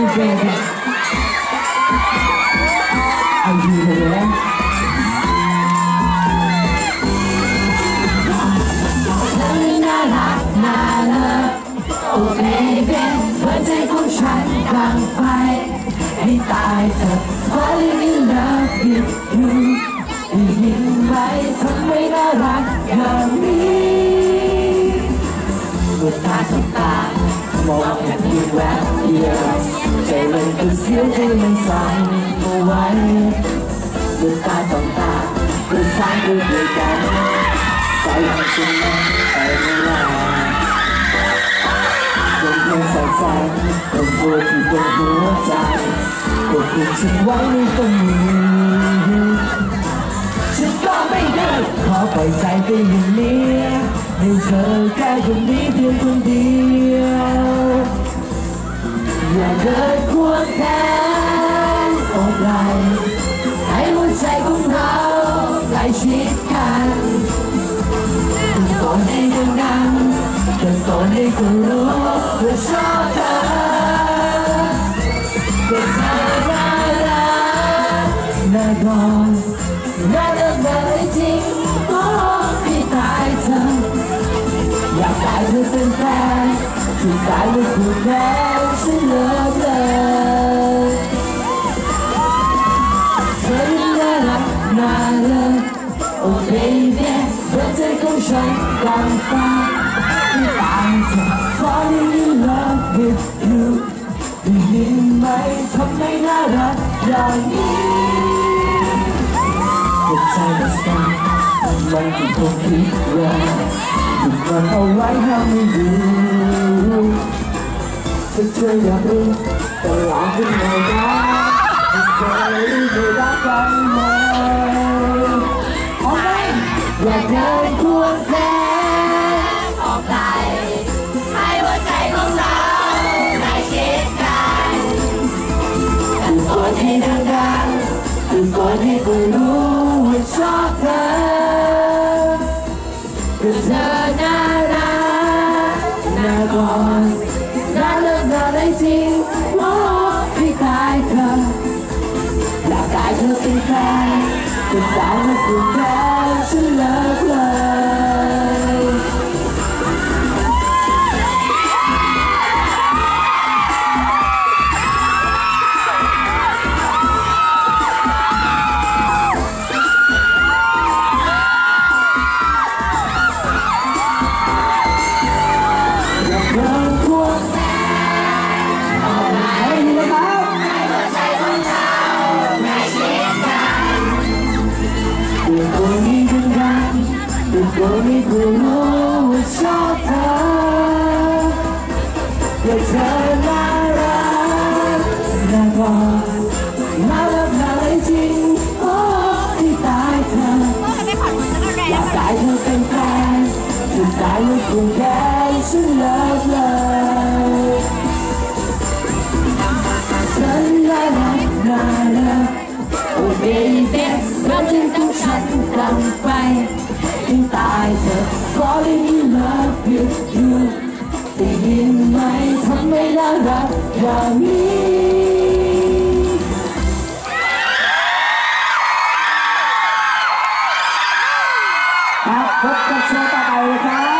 you, baby. Are you there? เธอน่ารักน่าเลิฟโอ้ baby หัวใจของฉันดังไฟให้ตายเถอะ falling in love with you ได้ยินไหมทำไมน่ารักอย่างนี้ เมื่อตาสบตามองแค่เพียงแวบเดียวใจมันก็เสียใจมันสั่นเอาไว้เมื่อตาต้องตาเราสร้างด้วยกันใจของฉันนั้นไปไม่ลายังเพียงสายสายตรงตัวที่บนหัวใจกดปุ่มฉันไว้ในตรงนี้ เธอแค่คนนี้เพียงคนเดียวอย่าเดินควงแขนออกไหลให้หัวใจของเราใกล้ชิดกันต่อให้ดังๆตะโกนให้คนรู้ว่าชอ ลยเธอน่ารักน่าเลิกโอ้ baby หัวใจของฉันดังฟ้าที่ตายเธอ falling in love with you ได้ยินไหมทำไมน่า รักอย่างนี้หัวใจมันสั่นมันที่คงคิดว่าถูกมันเอาไว้ห้ามไม่ดูถ้าเธออยากรู้ก็ลองขึ้นมาได้ให้เธอรู้รักกันไหมเอาไหมอยากเดินควงแขนออกไหลให้หัวใจของเราใกล้ชิดกันตะโกนให้ดังๆตะโกนให้คนรู้ว่าชอบเธอ ก็เธอน่ารักน่ากอดน่าเลิกน่าได้จริงโตัวคนนี้กูรู้ว่าชอบเธอแต่เธอน่ารักน่ากอดน่ารักน่าเลยจริ จึงต้องฉันกลับไปถึงตายเธอ falling in love with you ได้ยินไหมทำไมน่ารักอย่างนี้ครับพบกับโชว์ต่อไปครับ